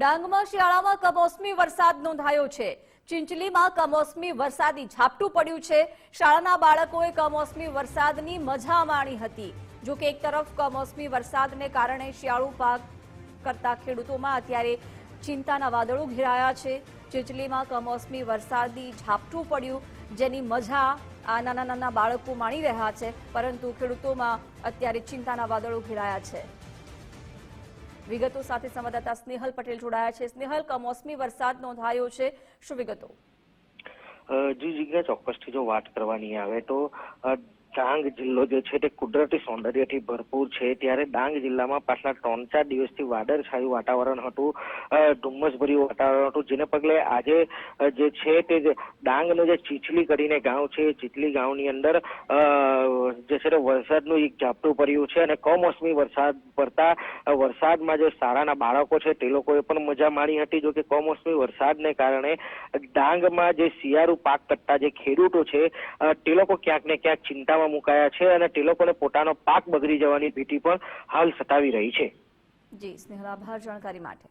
ડાંગમાં શિયાળામાં કમોસમી વરસાદ નોંધાયો છે. ચિંચલીમાં કમોસમી વરસાદી ઝાપટું પડ્યું છે. શાળાના બાળકોએ કમોસમી વરસાદની મજા માણી હતી. જો કે એક તરફ કમોસમી વરસાદને કારણે શિયાળુ પાક કરતા ખેડૂતોમાં અત્યારે ચિંતાના વાદળો ઘેરાયા છે. ચિંચલીમાં કમોસમી વરસાદી ઝાપટું પડ્યું, જેની મજા આ નાના નાના બાળકો માણી રહ્યા છે, પરંતુ ખેડૂતોમાં અત્યારે ચિંતાના વાદળો ઘેરાયા છે. વિગતો સાથે સંવાદદાતા સ્નેહલ પટેલ જોડાયા છે. સ્નેહલ કમોસમી વરસાદ નોંધાયો છે. શું વિગતો? જી જગ્યા ચોક્કસથી જો વાત કરવાની આવે તો ડાંગ જિલ્લો જે છે તે કુદરતી સૌંદર્યથી ભરપૂર છે. ત્યારે ડાંગ જિલ્લામાં પાછલા ત્રણ ચાર દિવસથી વાદળછાયું વાતાવરણ હતું. ધુમ્મસભર્યું વાતાવરણ હતું જેને પગલે આજે જે છે તે ડાંગનું જે ચીચલી કરીને ગાંવ છે ચીચલી ગાંવની અંદર અ, જે છે તે વરસાદનું એક ઝાપટું પડ્યું છે અને કમોસમી વરસાદ પડતા વરસાદમાં જે શાળાના બાળકો છે તે લોકોએ પણ મજા માણી હતી જો કે કમોસમી વરસાદને કારણે ડાંગમાં જે શિયાળુ પાક કરતા જે ખેડૂતો છે તે લોકો ક્યાંક ને ક્યાંક ચિંતામાં મુકાયા છે અને તે લોકોને પોતાનો પાક બગડી જવાની ભીતિ પણ હાલ સતાવી રહી છે. જી, સ્નેહલ, આભાર જાણકારી માટે.